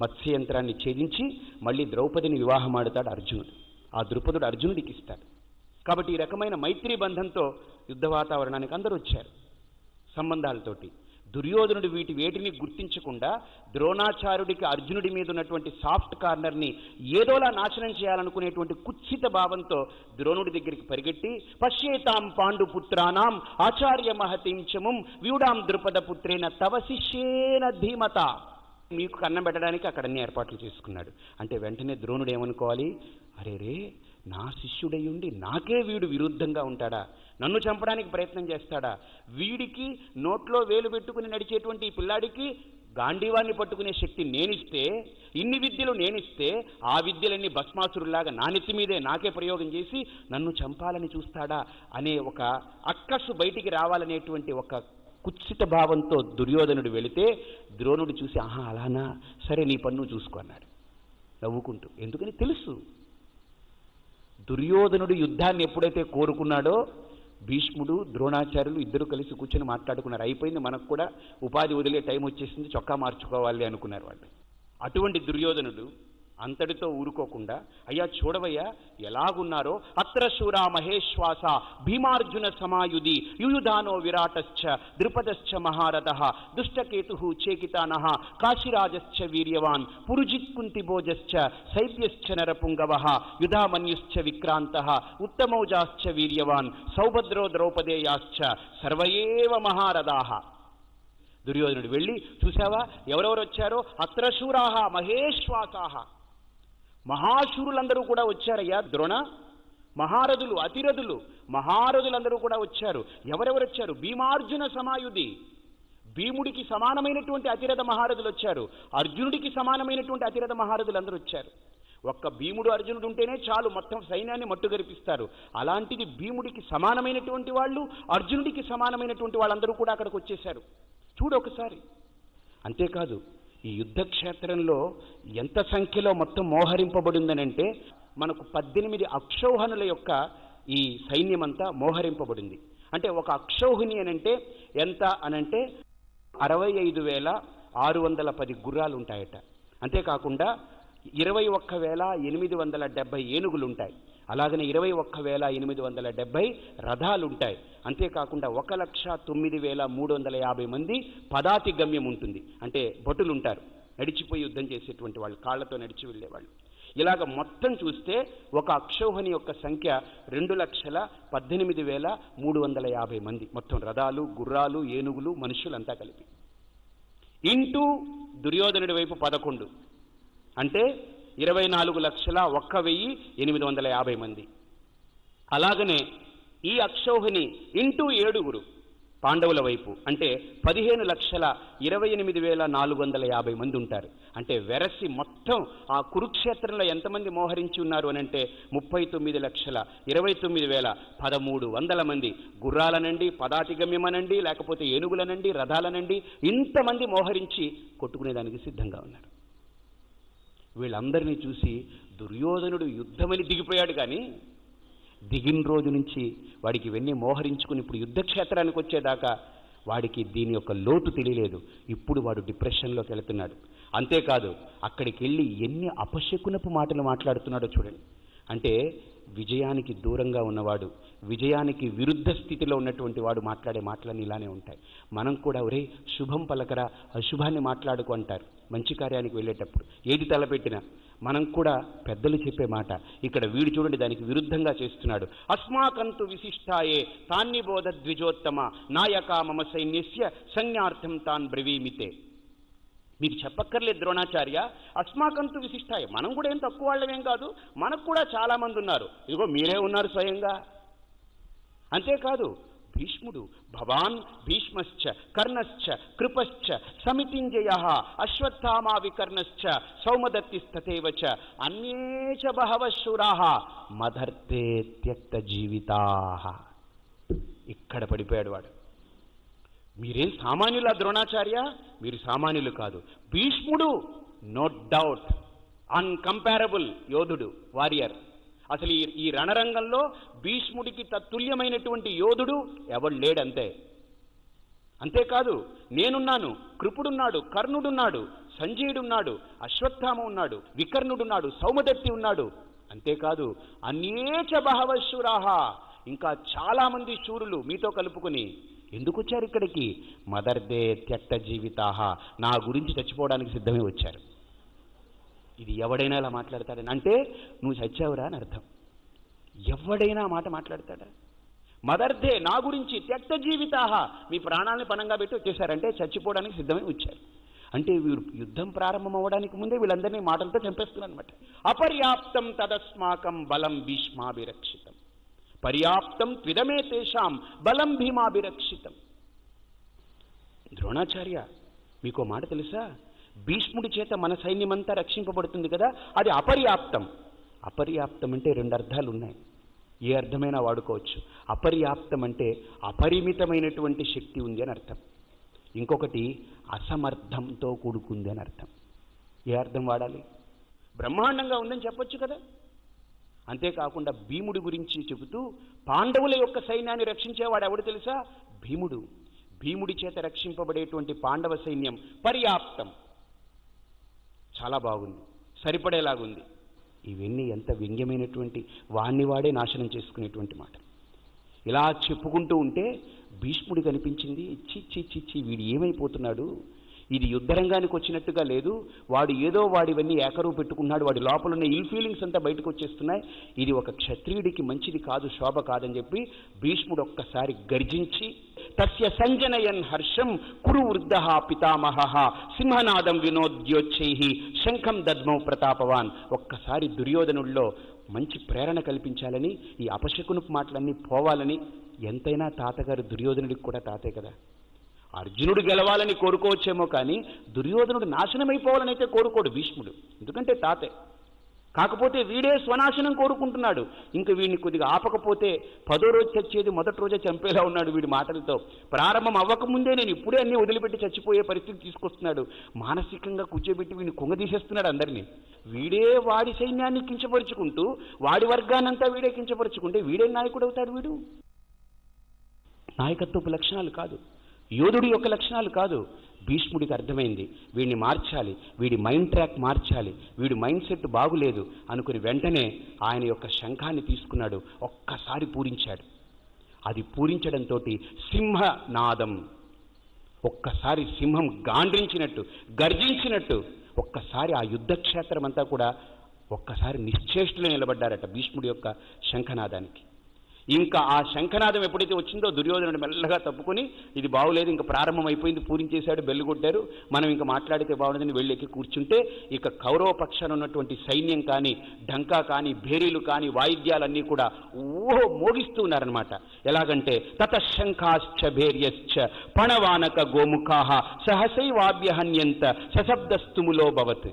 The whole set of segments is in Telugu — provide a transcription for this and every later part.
మత్స్యంత్రాన్ని ఛేదించి మళ్ళీ ద్రౌపదిని వివాహమాడుతాడు అర్జునుడు. ఆ ద్రుపదుడు అర్జునుడికి ఇస్తాడు. కాబట్టి ఈ రకమైన మైత్రి బంధంతో యుద్ధ వాతావరణానికి అందరూ వచ్చారు. సంబంధాలతోటి దుర్యోధనుడు వీటి వేటిని గుర్తించకుండా ద్రోణాచార్యుడికి అర్జునుడి మీద ఉన్నటువంటి సాఫ్ట్ కార్నర్ని ఏదోలా నాశనం చేయాలనుకునేటువంటి కుత్సిత భావంతో ద్రోణుడి దగ్గరికి పరిగెట్టి పశ్యేతాం పాండుపుత్రానాం ఆచార్య మహతించముం వ్యూడాం ద్రుపద పుత్రేన తవ శిష్యేన ధీమత. మీకు కన్నం పెట్టడానికి అక్కడ అన్ని ఏర్పాట్లు చేసుకున్నాడు. అంటే వెంటనే ద్రోణుడు ఏమనుకోవాలి? అరే రే నా శిష్యుడై ఉండి నాకే వీడు విరుద్ధంగా ఉంటాడా? నన్ను చంపడానికి ప్రయత్నం చేస్తాడా? వీడికి నోట్లో వేలు పెట్టుకుని నడిచేటువంటి ఈ పిల్లాడికి గాంధీవాన్ని పట్టుకునే శక్తి నేనిస్తే ఇన్ని విద్యలు నేనిస్తే ఆ విద్యలన్నీ భస్మాసురులాగా నా నెత్తి మీదే నాకే ప్రయోగం చేసి నన్ను చంపాలని చూస్తాడా? అనే ఒక అక్కసు బయటికి రావాలనేటువంటి ఒక కుత్సిత భావంతో దుర్యోధనుడు వెళితే ద్రోణుడు చూసి ఆహా అలానా? సరే నీ పన్ను చూసుకో అన్నాడు నవ్వుకుంటూ. ఎందుకని తెలుసు. దుర్యోధనుడు యుద్ధాన్ని ఎప్పుడైతే కోరుకున్నాడో భీష్ముడు ద్రోణాచార్యులు ఇద్దరు కలిసి కూర్చొని మాట్లాడుకున్నారు. అయిపోయింది మనకు కూడా. ఉపాధి వదిలే టైం వచ్చేసింది. చొక్కా మార్చుకోవాలి అనుకున్నారు వాళ్ళు. అటువంటి దుర్యోధనుడు అంతటితో ఊరుకోకుండా అయ్యా చూడవయ్యా ఎలాగున్నారో? అత్ర శూరా మహేశ్వాస భీమార్జున సమాయుధి యుయుధానో విరాటశ్చ ద్రుపదశ్చ మహారథ దుష్టకేతు చేకితాన కాశీరాజశ్చ వీర్యవాన్ పురుజిత్ కుంతిభోజశ్చ శైబ్యశ్చ నరపుంగవ యుధామన్యుశ్చ విక్రాంత ఉత్తమౌజాశ్చ వీర్యవాన్ సౌభద్రో ద్రౌపదేయాశ్చ సర్వయేవ మహారథా. దుర్యోధనుడు వెళ్ళి చూసావా ఎవరెవరు వచ్చారో అత్రశూరాహ మహేశ్వాసాహ మహాశూరులందరూ కూడా వచ్చారయ్యా ద్రోణ మహారథులు అతిరథులు మహారథులందరూ కూడా వచ్చారు. ఎవరెవరు వచ్చారు? భీమార్జున సమాయుధి. భీముడికి సమానమైనటువంటి అతిరథ మహారథులు వచ్చారు. అర్జునుడికి సమానమైనటువంటి అతిరథ మహారథులు అందరూ వచ్చారు. ఒక్క భీముడు అర్జునుడు ఉంటేనే చాలు మొత్తం సైన్యాన్ని మట్టుగరిపిస్తారు అలాంటిది భీముడికి సమానమైనటువంటి వాళ్ళు అర్జునుడికి సమానమైనటువంటి వాళ్ళందరూ కూడా అక్కడికి వచ్చేశారు. చూడు ఒకసారి. అంతేకాదు ఈ యుద్ధ క్షేత్రంలో ఎంత సంఖ్యలో మొత్తం మోహరింపబడిందనంటే మనకు పద్దెనిమిది అక్షౌహనుల యొక్క ఈ సైన్యమంతా మోహరింపబడింది. అంటే ఒక అక్షౌహిణి అనంటే ఎంత అనంటే అరవై ఐదు వేల ఆరు వందల పది గుర్రాలు ఉంటాయట అంతేకాకుండా ఇరవై ఒక్క వేల ఎనిమిది వందల డెబ్బై ఏనుగులు ఉంటాయి అలాగనే ఇరవై ఒక్క వేల ఎనిమిది వందల డెబ్బై రథాలుంటాయి. అంతేకాకుండా ఒక లక్ష తొమ్మిది వేల మూడు వందల యాభై మంది పదాతి గమ్యం ఉంటుంది. అంటే భటులుంటారు. నడిచిపోయి యుద్ధం చేసేటువంటి వాళ్ళు కాళ్ళతో నడిచి వెళ్ళేవాళ్ళు. ఇలాగ మొత్తం చూస్తే ఒక అక్షౌహని యొక్క సంఖ్య రెండు లక్షల పద్దెనిమిది వేల మూడు వందల యాభై మంది. మొత్తం రథాలు గుర్రాలు ఏనుగులు మనుషులంతా కలిపి. ఇంటూ దుర్యోధనుడి వైపు పదకొండు. అంటే ఇరవై నాలుగు లక్షల ఒక్క వెయ్యి ఎనిమిది వందల యాభై మంది. అలాగనే ఈ అక్షౌహిని ఇంటూ ఏడుగురు పాండవుల వైపు అంటే పదిహేను లక్షల ఇరవై ఎనిమిది వేల నాలుగు వందల యాభై మంది ఉంటారు. అంటే వెరసి మొత్తం ఆ కురుక్షేత్రంలో ఎంతమంది మోహరించి ఉన్నారు అని అంటే ముప్పై తొమ్మిది లక్షల ఇరవై తొమ్మిది వేల పదమూడు వందల మంది. గుర్రాలనండి పదాతిగమ్యమనండి లేకపోతే ఏనుగులనండి రథాలనండి ఇంతమంది మోహరించి కొట్టుకునేదానికి సిద్ధంగా ఉన్నారు. వీళ్ళందరినీ చూసి దుర్యోధనుడు యుద్ధమని దిగిపోయాడు కానీ దిగిన రోజు నుంచి వాడికి ఇవన్నీ మోహరించుకుని ఇప్పుడు యుద్ధక్షేత్రానికి వచ్చేదాకా వాడికి దీని యొక్క లోటు తెలియలేదు. ఇప్పుడు వాడు డిప్రెషన్లోకి వెళుతున్నాడు. అంతేకాదు అక్కడికి వెళ్ళి ఎన్ని అపశకునపు మాటలు మాట్లాడుతున్నాడో చూడండి. అంటే విజయానికి దూరంగా ఉన్నవాడు విజయానికి విరుద్ధ స్థితిలో ఉన్నటువంటి వాడు మాట్లాడే మాటలన్నీ ఇలానే ఉంటాయి. మనం కూడా ఒరే శుభం పలకరా అశుభాన్ని మాట్లాడుకు అంటారు. మంచి కార్యానికి వెళ్ళేటప్పుడు ఏది తలపెట్టినా మనం కూడా పెద్దలు చెప్పే మాట ఇక్కడ వీడు చూడండి దానికి విరుద్ధంగా చేస్తున్నాడు. అస్మాకంతు విశిష్టాయే తాన్ని బోధ ద్విజోత్తమ నాయక మమ సైన్యస్య సంజ్ఞార్థం తాన్ బ్రవీమితే. మీకు చెప్పక్కర్లేదు ద్రోణాచార్య. అస్మాకంతు విశిష్టాయ. మనం కూడా ఏం తక్కువ వాళ్ళమేం కాదు. మనకు కూడా చాలామంది ఉన్నారు. ఇదిగో మీరే ఉన్నారు స్వయంగా. అంతేకాదు భీష్ముడు భవాన్ భీష్మశ్చ కర్ణశ్చ కృపశ్చ సమితింజయ అశ్వత్థామా వికర్ణశ్చ సౌమదత్తిస్తేవచ చ అన్యే చ మదర్తే త్యక్త జీవితా. ఇక్కడ పడిపోయాడు వాడు. మీరేం సామాన్యుల ద్రోణాచార్య? మీరు సామాన్యులు కాదు. భీష్ముడు నో డౌట్ అన్కంపారబుల్ యోధుడు వారియర్ అసలు ఈ ఈ రణరంగంలో భీష్ముడికి తత్తుల్యమైనటువంటి యోధుడు ఎవడు లేడంతే? అంతేకాదు నేనున్నాను కృపుడున్నాడు కర్ణుడున్నాడు సంజయుడున్నాడు అశ్వత్థామ ఉన్నాడు వికర్ణుడున్నాడు సౌమదత్తి ఉన్నాడు. అంతేకాదు అనేక బహవశూరాహ ఇంకా చాలామంది శూరులు మీతో కలుపుకుని ఎందుకు వచ్చారు ఇక్కడికి మదర్దే త్యక్త జీవితాహ. నా గురించి చచ్చిపోవడానికి సిద్ధమే వచ్చారు. ఇది ఎవడైనా ఇలా మాట్లాడతాడని అంటే నువ్వు చచ్చావురా అని అర్థం. ఎవడైనా మాట మాట్లాడతాడా? మదర్దే నా గురించి త్యక్త జీవితాహ. మీ ప్రాణాలను పణంగా పెట్టి వచ్చేసారంటే చచ్చిపోవడానికి సిద్ధమై వచ్చారు. అంటే వీరు యుద్ధం ప్రారంభం అవ్వడానికి ముందే వీళ్ళందరినీ మాటలతో చంపేస్తున్నారు అనమాట అపర్యాప్తం తదస్మాకం బలం భీష్మాభిరక్షితం. పర్యాప్తం త్విదమే తేషాం బలం భీమాభిరక్షితం. ద్రోణాచార్య మీకు మాట తెలుసా? భీష్ముడి చేత మన సైన్యమంతా రక్షింపబడుతుంది కదా అది అపర్యాప్తం. అపర్యాప్తం అంటే రెండు అర్థాలు ఉన్నాయి ఏ అర్థమైనా వాడుకోవచ్చు. అపర్యాప్తం అంటే అపరిమితమైనటువంటి శక్తి ఉంది అని అర్థం. ఇంకొకటి అసమర్థంతో కూడుకుంది అని అర్థం. ఏ అర్థం వాడాలి? బ్రహ్మాండంగా ఉందని చెప్పొచ్చు కదా. అంతేకాకుండా భీముడి గురించి చెబుతూ పాండవుల యొక్క సైన్యాన్ని రక్షించేవాడు ఎవడు తెలుసా? భీముడు. భీముడి చేత రక్షింపబడేటువంటి పాండవ సైన్యం పర్యాప్తం. చాలా బాగుంది. సరిపడేలాగుంది. ఇవన్నీ ఎంత వ్యంగ్యమైనటువంటి వాణ్ణి వాడే నాశనం చేసుకునేటువంటి మాట. ఇలా చెప్పుకుంటూ ఉంటే భీష్ముడి కనిపించింది చిచ్చి చి వీడు ఏమైపోతున్నాడు? ఇది యుద్ధరంగానికి వచ్చినట్టుగా లేదు. వాడు ఏదో వాడివన్నీ ఏకరువు పెట్టుకున్నాడు. వాడి లోపల ఉన్న ఇల్ ఫీలింగ్స్ అంతా బయటకు వచ్చేస్తున్నాయి. ఇది ఒక క్షత్రియుడికి మంచిది కాదు శోభ కాదని చెప్పి భీష్ముడు ఒక్కసారి గర్జించి తస్య సంజనయన్ హర్షం కురు వృద్ధ పితామహ సింహనాదం వినోద్యోచ్చై శంఖం దద్మౌ ప్రతాపవాన్. ఒక్కసారి దుర్యోధనుల్లో మంచి ప్రేరణ కల్పించాలని ఈ అపశకునపు మాటలన్నీ పోవాలని ఎంతైనా తాతగారు దుర్యోధనుడికి కూడా తాతే కదా. అర్జునుడు గెలవాలని కోరుకోవచ్చేమో కానీ దుర్యోధనుడు నాశనమైపోవాలని అయితే కోరుకోడు భీష్ముడు. ఎందుకంటే తాతే. కాకపోతే వీడే స్వనాశనం కోరుకుంటున్నాడు. ఇంకా వీడిని కొద్దిగా ఆపకపోతే పదో రోజు చచ్చేది మొదటి రోజే చంపేలా ఉన్నాడు వీడి మాటలతో. ప్రారంభం అవ్వకముందే నేను ఇప్పుడే అన్నీ వదిలిపెట్టి చచ్చిపోయే పరిస్థితి తీసుకొస్తున్నాడు. మానసికంగా కూర్చోబెట్టి వీడిని కుంగదీసేస్తున్నాడు అందరినీ. వీడే వాడి సైన్యాన్ని కించపరుచుకుంటూ వాడి వర్గానంతా వీడే కించపరుచుకుంటే వీడే నాయకుడు అవుతాడు వీడు? నాయకత్వపు లక్షణాలు కాదు. యోధుడి యొక్క లక్షణాలు కాదు. భీష్ముడికి అర్థమైంది. వీడిని మార్చాలి. వీడి మైండ్ ట్రాక్ మార్చాలి. వీడి మైండ్ సెట్ బాగులేదు అనుకుని వెంటనే ఆయన యొక్క శంఖాన్ని తీసుకున్నాడు. ఒక్కసారి పూరించాడు. అది పూరించడంతో సింహనాదం ఒక్కసారి సింహం గాండ్రించినట్టు గర్జించినట్టు ఒక్కసారి ఆ యుద్ధక్షేత్రం అంతా కూడా ఒక్కసారి నిశ్చేష్టులు నిలబడ్డారట భీష్ముడి యొక్క శంఖనాదానికి. ఇంకా ఆ శంఖనాదం ఎప్పుడైతే వచ్చిందో దుర్యోధనుడు మెల్లగా తప్పుకుని ఇది బాగులేదు ఇంకా ప్రారంభం అయిపోయింది పూరించేశాడు బెల్లు కొట్టారు. మనం ఇంకా మాట్లాడితే బాగుండదని వెళ్ళెక్కి కూర్చుంటే ఇక కౌరవ పక్షాన ఉన్నటువంటి సైన్యం కానీ డంకా కానీ భేరీలు కానీ వాయిద్యాలన్నీ కూడా ఓహో మోగిస్తూ ఉన్నారనమాట ఎలాగంటే తతశంఖాశ్చ భేర్యశ్చ పణవానక గోముఖాహ సహసైవాభ్యహన్యంత సశబ్దస్తుములో భవత్.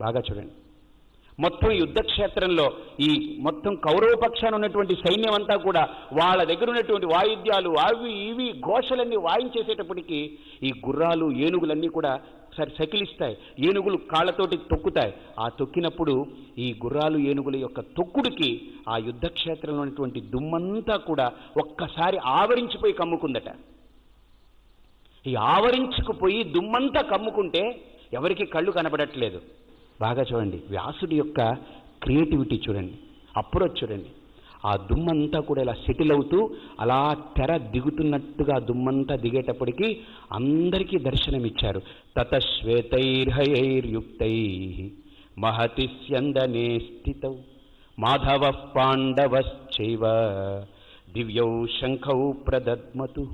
బాగా చూడండి. మొత్తం యుద్ధక్షేత్రంలో ఈ మొత్తం కౌరవ పక్షాన ఉన్నటువంటి సైన్యం అంతా కూడా వాళ్ళ దగ్గర ఉన్నటువంటి వాయిద్యాలు అవి ఇవి ఘోషలన్నీ వాయించేసేటప్పటికీ ఈ గుర్రాలు ఏనుగులన్నీ కూడా సరి సకిలిస్తాయి. ఏనుగులు కాళ్ళతోటి తొక్కుతాయి. ఆ తొక్కినప్పుడు ఈ గుర్రాలు ఏనుగుల యొక్క తొక్కుడికి ఆ యుద్ధక్షేత్రంలో ఉన్నటువంటి దుమ్మంతా కూడా ఒక్కసారి ఆవరించిపోయి కమ్ముకుందట. ఈ ఆవరించుకుపోయి దుమ్మంతా కమ్ముకుంటే ఎవరికి కళ్ళు కనబడట్లేదు. బాగా చూడండి. వ్యాసుడి యొక్క క్రియేటివిటీ చూడండి. అప్రోచ్ చూడండి. ఆ దుమ్మంతా కూడా ఇలా సెటిల్ అవుతూ అలా తెర దిగుతున్నట్టుగా దుమ్మంతా దిగేటప్పటికీ అందరికీ దర్శనమిచ్చారు. తతశ్వేతైర్హయైర్యుక్తై మహతి స్యందనే స్థితౌ మాధవ పాండవశ్చైవ దివ్యౌ శంఖౌ ప్రదద్మతు.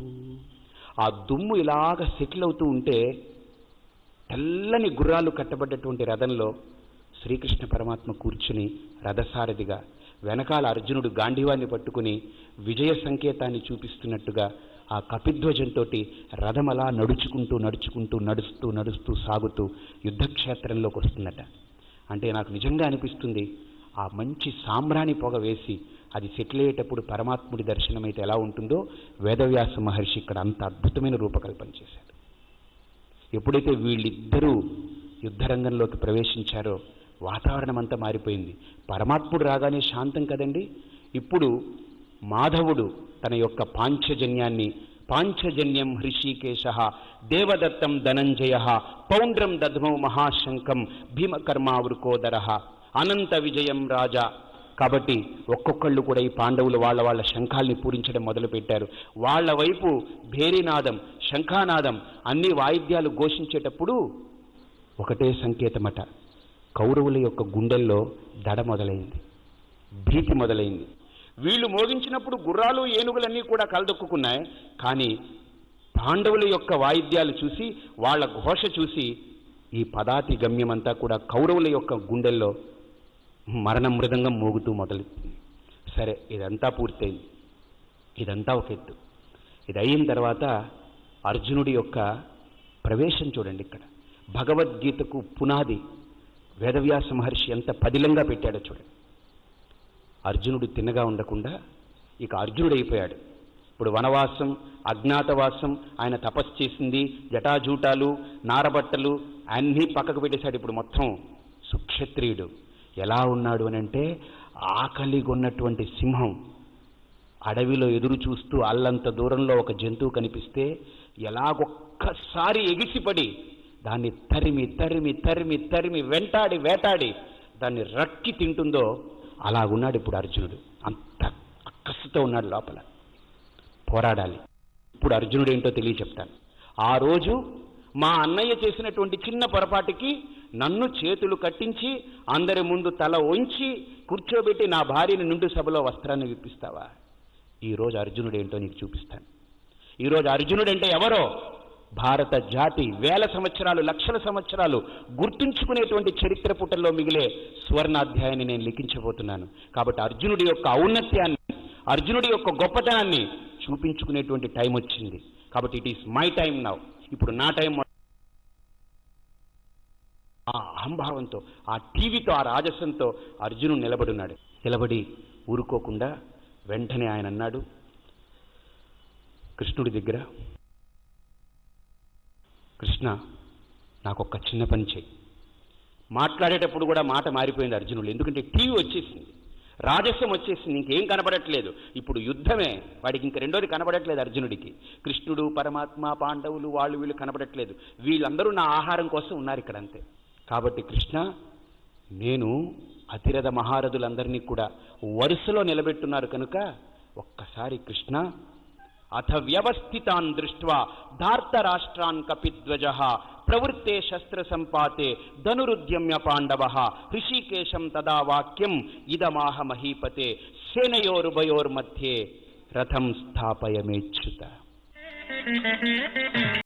ఆ దుమ్ము ఇలాగ సెటిల్ అవుతూ ఉంటే తెల్లని గుర్రాలు కట్టబడ్డటువంటి రథంలో శ్రీకృష్ణ పరమాత్మ కూర్చుని రథసారథిగా వెనకాల అర్జునుడు గాంధీవాన్ని పట్టుకుని విజయ సంకేతాన్ని చూపిస్తున్నట్టుగా ఆ కపిధ్వజంతో రథం అలా నడుచుకుంటూ నడుచుకుంటూ నడుస్తూ నడుస్తూ సాగుతూ యుద్ధక్షేత్రంలోకి వస్తుందట. అంటే నాకు నిజంగా అనిపిస్తుంది ఆ మంచి సాంబ్రాణి పొగ వేసి అది సెటిల్ అయ్యేటప్పుడు పరమాత్ముడి దర్శనమైతే ఎలా ఉంటుందో వేదవ్యాస మహర్షి ఇక్కడ అంత అద్భుతమైన రూపకల్పన చేశాడు ఎప్పుడైతే వీళ్ళిద్దరూ యుద్ధరంగంలోకి ప్రవేశించారో వాతావరణం అంతా మారిపోయింది. పరమాత్ముడు రాగానే శాంతం కదండి? ఇప్పుడు మాధవుడు తన యొక్క పాంచజన్యాన్ని పాంచజన్యం హృషీకేశ దేవదత్తం ధనంజయ పౌండ్రం దద్మౌ మహాశంకం భీమకర్మావృకోదర అనంత విజయం రాజా కాబట్టి ఒక్కొక్కళ్ళు కూడా ఈ పాండవులు వాళ్ళ వాళ్ళ శంఖాల్ని పూరించడం మొదలుపెట్టారు. వాళ్ళ వైపు భేరీనాదం శంఖానాదం అన్ని వాయిద్యాలు ఘోషించేటప్పుడు ఒకటే సంకేతమట. కౌరవుల యొక్క గుండెల్లో దడ మొదలైంది భీతి మొదలైంది. వీళ్ళు మోగించినప్పుడు గుర్రాలు ఏనుగులన్నీ కూడా కలదొక్కున్నాయి కానీ పాండవుల యొక్క వాయిద్యాలు చూసి వాళ్ళ ఘోష చూసి ఈ పదాతి గమ్యమంతా కూడా కౌరవుల యొక్క గుండెల్లో మరణ మృదంగం మోగుతూ మొదలు. సరే ఇదంతా పూర్తయింది. ఇదంతా ఒక ఎత్తు. ఇది అయిన తర్వాత అర్జునుడి యొక్క ప్రవేశం చూడండి ఇక్కడ. భగవద్గీతకు పునాది వేదవ్యాస మహర్షి ఎంత పదిలంగా పెట్టాడో చూడండి. అర్జునుడు తిన్నగా ఉండకుండా ఇక అర్జునుడు అయిపోయాడు ఇప్పుడు వనవాసం అజ్ఞాతవాసం ఆయన తపస్సు చేసింది జటాజూటాలు నారబట్టలు అన్నీ పక్కకు పెట్టేశాడు ఇప్పుడు మొత్తం సుక్షత్రియుడు. ఎలా ఉన్నాడు అని అంటే ఆకలిగొన్నటువంటి సింహం అడవిలో ఎదురు చూస్తూ అల్లంత దూరంలో ఒక జంతువు కనిపిస్తే ఎలాగొక్కసారి ఎగిసిపడి దాన్ని తరిమి తరిమి తరిమి తరిమి వెంటాడి వేటాడి దాన్ని రక్కి తింటుందో అలాగున్నాడు ఇప్పుడు అర్జునుడు. అంత అక్కసుతో ఉన్నాడు లోపల. పోరాడాలి. ఇప్పుడు అర్జునుడు ఏంటో తెలియ చెప్తాను ఆ రోజు మా అన్నయ్య చేసినటువంటి చిన్న పొరపాటుకి నన్ను చేతులు కట్టించి అందరి ముందు తల ఉంచి కూర్చోబెట్టి నా భార్యని నుండి సభలో వస్త్రాన్ని విప్పిస్తావా? ఈరోజు అర్జునుడు ఏంటో నీకు చూపిస్తాను. ఈరోజు అర్జునుడు అంటే ఎవరో? భారత జాతి వేల సంవత్సరాలు లక్షల సంవత్సరాలు గుర్తుంచుకునేటువంటి చరిత్ర పుటల్లో మిగిలే సువర్ణాధ్యాయాన్ని నేను లిఖించబోతున్నాను. కాబట్టి అర్జునుడి యొక్క ఔన్నత్యాన్ని అర్జునుడి యొక్క గొప్పతనాన్ని చూపించుకునేటువంటి టైం వచ్చింది. కాబట్టి it is my time now ఇప్పుడు నా టైం ఆ అహంభావంతో ఆ టీవీతో ఆ రాజసంతో అర్జునుడు నిలబడున్నాడు. నిలబడి ఊరుకోకుండా వెంటనే ఆయన అన్నాడు కృష్ణుడి దగ్గర కృష్ణ నాకు ఒక చిన్న పని చేయి. మాట్లాడేటప్పుడు కూడా మాట మారిపోయింది అర్జునుడు. ఎందుకంటే టీవీ వచ్చేసింది రాజస్వం వచ్చేసింది ఇంకేం కనబడట్లేదు ఇప్పుడు యుద్ధమే వాడికి ఇంక రెండోది కనబడట్లేదు అర్జునుడికి. కృష్ణుడు పరమాత్మ పాండవులు వాళ్ళు వీళ్ళు కనబడట్లేదు వీళ్ళందరూ నా ఆహారం కోసం ఉన్నారు ఇక్కడ అంతే. కాబట్టి కృష్ణ నేను అతిరథ మహారథులందరినీ కూడా వరుసలో నిలబెట్టున్నారు కనుక ఒక్కసారి కృష్ణ అథ వ్యవస్థితాన్ దృష్ట్వా ధార్తరాష్ట్రాన్ కపిధ్వజ ప్రవృత్తే శస్త్ర సంపాతే ధనురుద్యమ్య పాండవ హృషికేశం తదా వాక్యం ఇదమాహ మహీపతే సేనయోరుభయోర్మధ్యే రథం స్థాపయమేచ్యుత.